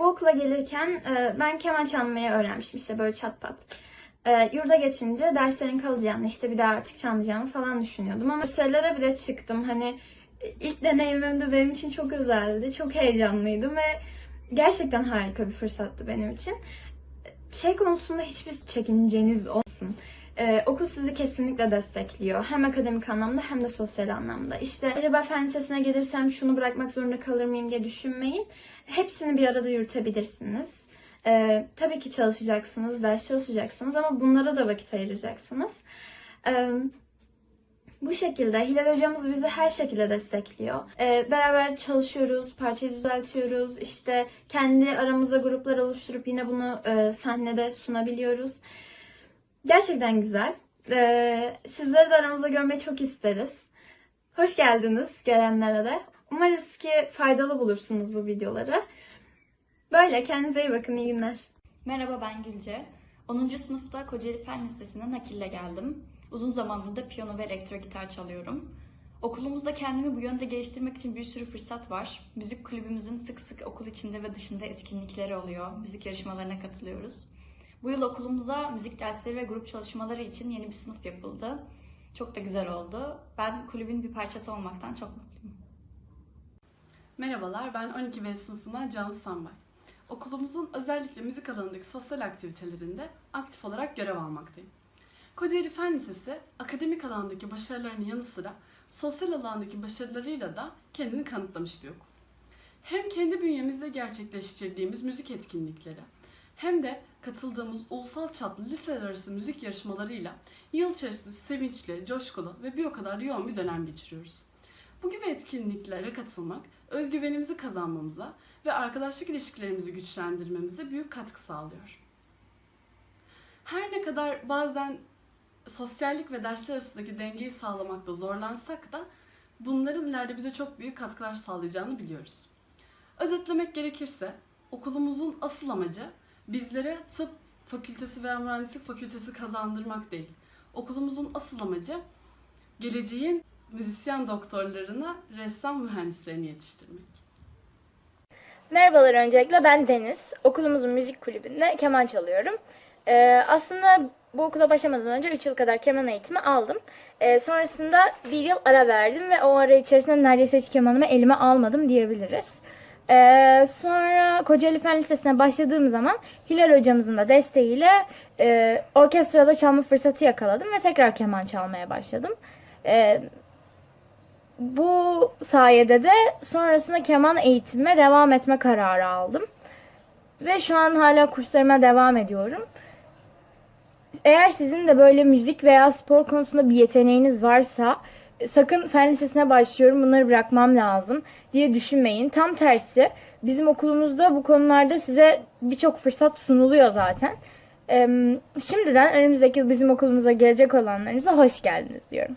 Bu okula gelirken e, ben keman çalmayı öğrenmiştim işte böyle çat pat. E, yurda geçince derslerin kalacağını işte bir daha artık çalmayacağımı falan düşünüyordum. Ama gösterilere bile çıktım. Hani e, ilk deneyimim de benim için çok özeldi. Çok heyecanlıydım ve gerçekten harika bir fırsattı benim için. Şey konusunda hiçbir çekinceniz olmasın. Ee, okul sizi kesinlikle destekliyor. Hem akademik anlamda hem de sosyal anlamda. İşte acaba fen lisesine gelirsem şunu bırakmak zorunda kalır mıyım diye düşünmeyin. Hepsini bir arada yürütebilirsiniz. Ee, tabii ki çalışacaksınız, ders çalışacaksınız ama bunlara da vakit ayıracaksınız. Ee, bu şekilde Hilal hocamız bizi her şekilde destekliyor. Ee, beraber çalışıyoruz, parçayı düzeltiyoruz. İşte kendi aramızda gruplar oluşturup yine bunu e, sahnede sunabiliyoruz. Gerçekten güzel. Ee, sizleri de aramızda görmeyi çok isteriz. Hoş geldiniz gelenlere de. Umarız ki faydalı bulursunuz bu videoları. Böyle kendinize iyi bakın. iyi günler. Merhaba ben Gülce. 10. sınıfta Kocaeli Fen Lisesi'ne nakille geldim. Uzun zamandır da piyano ve elektro gitar çalıyorum. Okulumuzda kendimi bu yönde geliştirmek için bir sürü fırsat var. Müzik kulübümüzün sık sık okul içinde ve dışında etkinlikleri oluyor. Müzik yarışmalarına katılıyoruz. Bu yıl okulumuzda müzik dersleri ve grup çalışmaları için yeni bir sınıf yapıldı. Çok da güzel oldu. Ben kulübün bir parçası olmaktan çok mutluyum. Merhabalar, ben 12B sınıfından Cansu Sambay. Okulumuzun özellikle müzik alanındaki sosyal aktivitelerinde aktif olarak görev almaktayım. Kocaeli Fen Lisesi, akademik alandaki başarılarının yanı sıra sosyal alandaki başarılarıyla da kendini kanıtlamış bir okul. Hem kendi bünyemizde gerçekleştirdiğimiz müzik etkinlikleri, hem de katıldığımız ulusal çaplı liseler arası müzik yarışmalarıyla yıl içerisinde sevinçli, coşkulu ve bir o kadar yoğun bir dönem geçiriyoruz. Bu gibi etkinliklere katılmak, özgüvenimizi kazanmamıza ve arkadaşlık ilişkilerimizi güçlendirmemize büyük katkı sağlıyor. Her ne kadar bazen sosyallik ve dersler arasındaki dengeyi sağlamakta zorlansak da bunların ileride bize çok büyük katkılar sağlayacağını biliyoruz. Özetlemek gerekirse okulumuzun asıl amacı bizlere tıp fakültesi veya mühendislik fakültesi kazandırmak değil. Okulumuzun asıl amacı geleceğin müzisyen doktorlarına ressam mühendislerini yetiştirmek. Merhabalar öncelikle ben Deniz. Okulumuzun müzik kulübünde keman çalıyorum. Ee, aslında bu okula başlamadan önce 3 yıl kadar keman eğitimi aldım. Ee, sonrasında bir yıl ara verdim ve o ara içerisinde neredeyse hiç kemanımı elime almadım diyebiliriz. Ee, sonra Kocaeli Fen Lisesi'ne başladığım zaman Hilal hocamızın da desteğiyle e, orkestrada çalma fırsatı yakaladım ve tekrar keman çalmaya başladım. Ee, bu sayede de sonrasında keman eğitimime devam etme kararı aldım. Ve şu an hala kurslarıma devam ediyorum. Eğer sizin de böyle müzik veya spor konusunda bir yeteneğiniz varsa sakın fen lisesine başlıyorum bunları bırakmam lazım diye düşünmeyin. Tam tersi bizim okulumuzda bu konularda size birçok fırsat sunuluyor zaten. Ee, Şimdiden önümüzdeki bizim okulumuza gelecek olanlarınıza hoş geldiniz diyorum.